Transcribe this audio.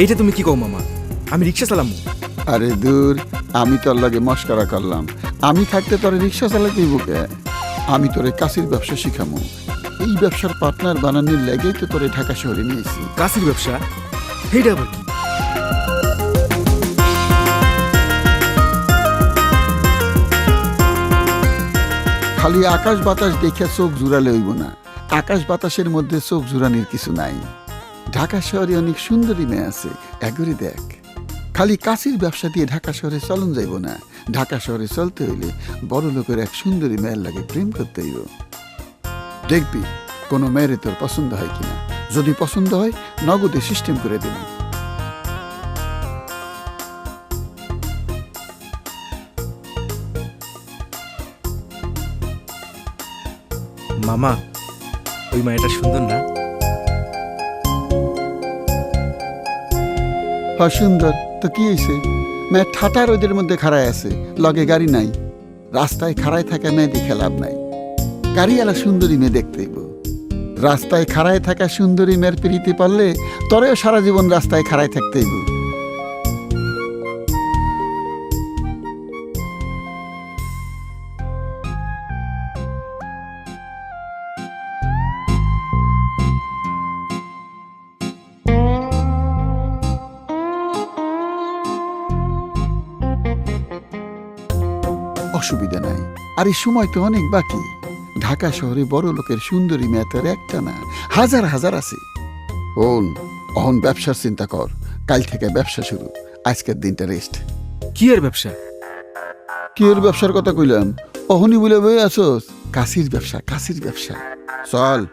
এইটা তুমি কি কও মামা? আমি রিক্সা চালামু। আরে দূর আমি তোর লগে মস্করা করলাম। আমি থাকতে তোর রিক্সা চালাতেই বুকে আমি তোরে কাশির ব্যবসা শিখামু। এই ব্যবসার পার্টনার বানানোর লেগেই তো তোরে ঢাকা শহরে নিয়েছি কাশির ব্যবসা? এইটা আবার কি? খালি আকাশ বাতাস দেখে চোখ জুড়ালে হইব না। আকাশ বাতাসের মধ্যে চোখ জুড়ানির কিছু নাই। ঢাকা শহরে অনেক সুন্দরী মেয়ে আছে, এগুলি দেখ। খালি কাশির ব্যবসা দিয়ে ঢাকা শহরে চলন যাইব না। ঢাকা শহরে চলতে হইলে বড় লোকের এক সুন্দরী মেয়ের লাগে প্রেম করতে হইব। দেখবি, কোনো মেয়েরে তোর পছন্দ হয় কিনা। যদি পছন্দ হয়, নগদে সিস্টেম করে দেব। মামা, ওই মায়াটা সুন্দর না? হ সুন্দর। তো কি হয়েছে মেয়ে ঠাটা রোদের মধ্যে খাড়ায় আছে, লগে গাড়ি নাই। রাস্তায় খাড়ায় থাকা মেয়ে দেখে লাভ নাই। গাড়িওয়ালা সুন্দরী মেয়ে দেখতে হইব। রাস্তায় খাড়ায় থাকা সুন্দরী মেয়ের পিড়িতে পারলে তরেও সারা জীবন রাস্তায় খাড়ায় থাকতে অসুবিধা নাই। আর এই সময় তো অনেক বাকি। ঢাকা শহরে বড় লোকের সুন্দরী মেয়ে তোর একটা না হাজার হাজার আছে। ওন অহন ব্যবসার চিন্তা কর। কাল থেকে ব্যবসা শুরু। আজকের দিনটা রেস্ট কি এর ব্যবসা? কি এর ব্যবসার কথা কইলাম? অহনি বলে বই আসোস কাশির ব্যবসা কাশির ব্যবসা। চল।